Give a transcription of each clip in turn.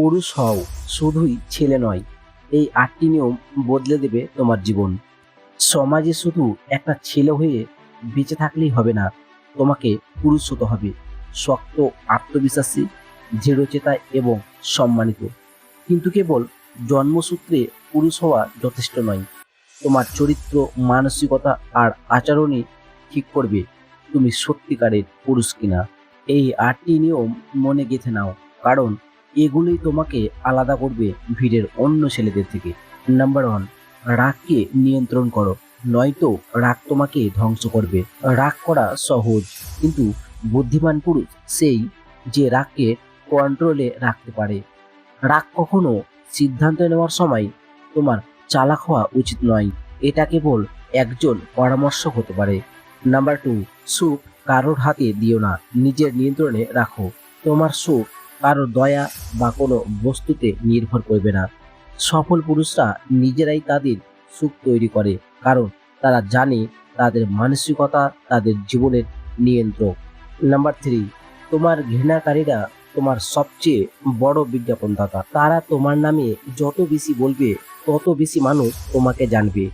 পুরুষ হও, শুধুই ছেলে নয়। এই আটটি নিয়ম বদলে দেবে তোমার জীবন। সমাজে শুধু একটা ছেলে হয়ে বেঁচে থাকলেই হবে না, তোমাকে পুরুষ হতে হবে। শক্ত, আত্মবিশ্বাসী, দৃঢ়চেতা এবং সম্মানিত। কিন্তু কেবল জন্মসূত্রে পুরুষ হওয়া যথেষ্ট নয়। তোমার চরিত্র, মানসিকতা আর আচরণই ঠিক করবে তুমি সত্যিকারের পুরুষ কিনা। এই আটটি নিয়ম মনে গেঁথে নাও, কারণ এগুলোই তোমাকে আলাদা করবে ভিড়ের অন্য ছেলেদের থেকে। নাম্বার ওয়ান রাগকে নিয়ন্ত্রণ করো, নয়তো রাগ তোমাকে ধ্বংস করবে। রাগ করা সহজ, কিন্তু বুদ্ধিমান পুরুষ সেই যে রাগকে কন্ট্রোলে রাখতে পারে। রাগ কখনো সিদ্ধান্ত নেওয়ার সময় তোমার চালাক হওয়া উচিত নয়, এটা কেবল একজন পরামর্শ হতে পারে। নাম্বার টু সুখ কারোর হাতে দিও না, নিজের নিয়ন্ত্রণে রাখো। তোমার সুখ কারও দয়া বা কোনো বস্তুতে নির্ভর করবে না। সফল পুরুষরা নিজেরাই তাদের সুখ তৈরি করে, কারণ তারা জানে তাদের মানসিকতা তাদের জীবনের নিয়ন্ত্রক। নাম্বার থ্রি, তোমার ঘৃণাকারীরা তোমার সবচেয়ে বড় বিজ্ঞাপনদাতা। তারা তোমার নামে যত বেশি বলবে, তত বেশি মানুষ তোমাকে জানবে।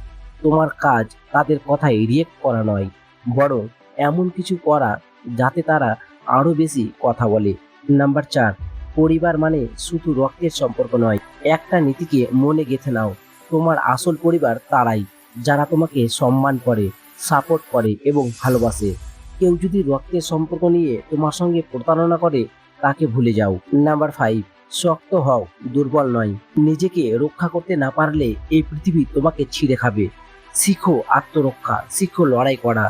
তোমার কাজ তাদের কথায় রিয়েক্ট করা নয়, বরং এমন কিছু করা যাতে তারা আরও বেশি কথা বলে। নাম্বার চার পরিবার মানে শুধু রক্তের সম্পর্ক নয়, একটা নীতিকে মনে গেঁথে নাও। তোমার আসল পরিবার তারাই, যারা তোমাকে সম্মান করে, সাপোর্ট করে এবং ভালোবাসে। কেউ যদি রক্তের সম্পর্ক নিয়ে তোমার সঙ্গে প্রতারণা করে, তাকে ভুলে যাও। নাম্বার ফাইভ শক্ত হও, দুর্বল নয়। নিজেকে রক্ষা করতে না পারলে এই পৃথিবী তোমাকে ছিঁড়ে খাবে। শিখো আত্মরক্ষা, শিখো লড়াই করা।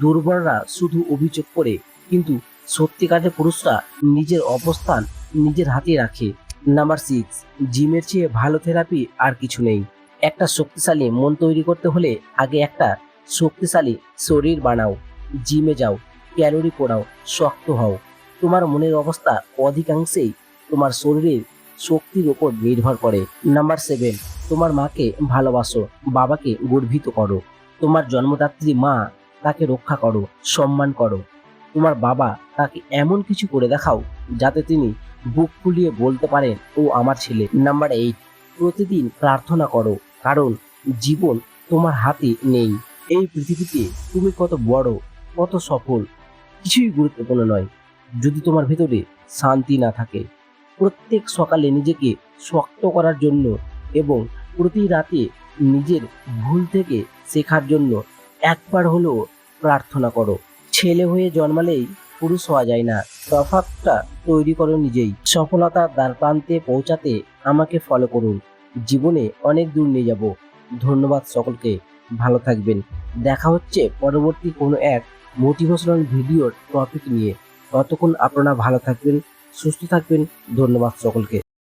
দুর্বলরা শুধু অভিযোগ করে, কিন্তু সত্যিকারের পুরুষরা নিজের অবস্থান নিজের হাতে রাখে। নাম্বার সিক্স জিমের চেয়ে ভালো থেরাপি আর কিছু নেই। একটা শক্তিশালী মন তৈরি করতে হলে আগে একটা শক্তিশালী শরীর বানাও। জিমে যাও, ক্যালোরি পোড়াও, শক্ত হও। তোমার মনের অবস্থা অধিকাংশেই তোমার শরীরের শক্তির ওপর নির্ভর করে। নাম্বার সেভেন তোমার মাকে ভালোবাসো, বাবাকে গর্বিত করো। তোমার জন্মদাত্রী মা তাকে রক্ষা করো, সম্মান করো। তোমার বাবা তাকে এমন কিছু করে দেখাও যাতে তিনি বুক ফুলিয়ে বলতে পারেন ও আমার ছেলে। নাম্বার এইট প্রতিদিন প্রার্থনা করো, কারণ জীবন তোমার হাতে নেই। এই পৃথিবীতে তুমি কত বড়, কত সফল, কিছুই গুরুত্বপূর্ণ নয়। যদি তোমার ভেতরে শান্তি না থাকে, প্রত্যেক সকালে নিজেকে শক্ত করার জন্য এবং প্রতি রাতে নিজের ভুল থেকে শেখার জন্য একবার হলেও প্রার্থনা করো। ছেলে হয়ে জন্মালেই পুরুষ হওয়া যায় না। তফাতটা তৈরি করো নিজেই। সফলতার দ্বার প্রান্তে পৌঁছাতে আমাকে ফলো করুন। জীবনে অনেক দূর নিয়ে যাব। ধন্যবাদ সকলকে। ভালো থাকবেন। দেখা হচ্ছে পরবর্তী কোনো এক মোটিভেশনাল ভিডিওর টপিক নিয়ে। ততক্ষণ আপনারা ভালো থাকবেন, সুস্থ থাকবেন। ধন্যবাদ সকলকে।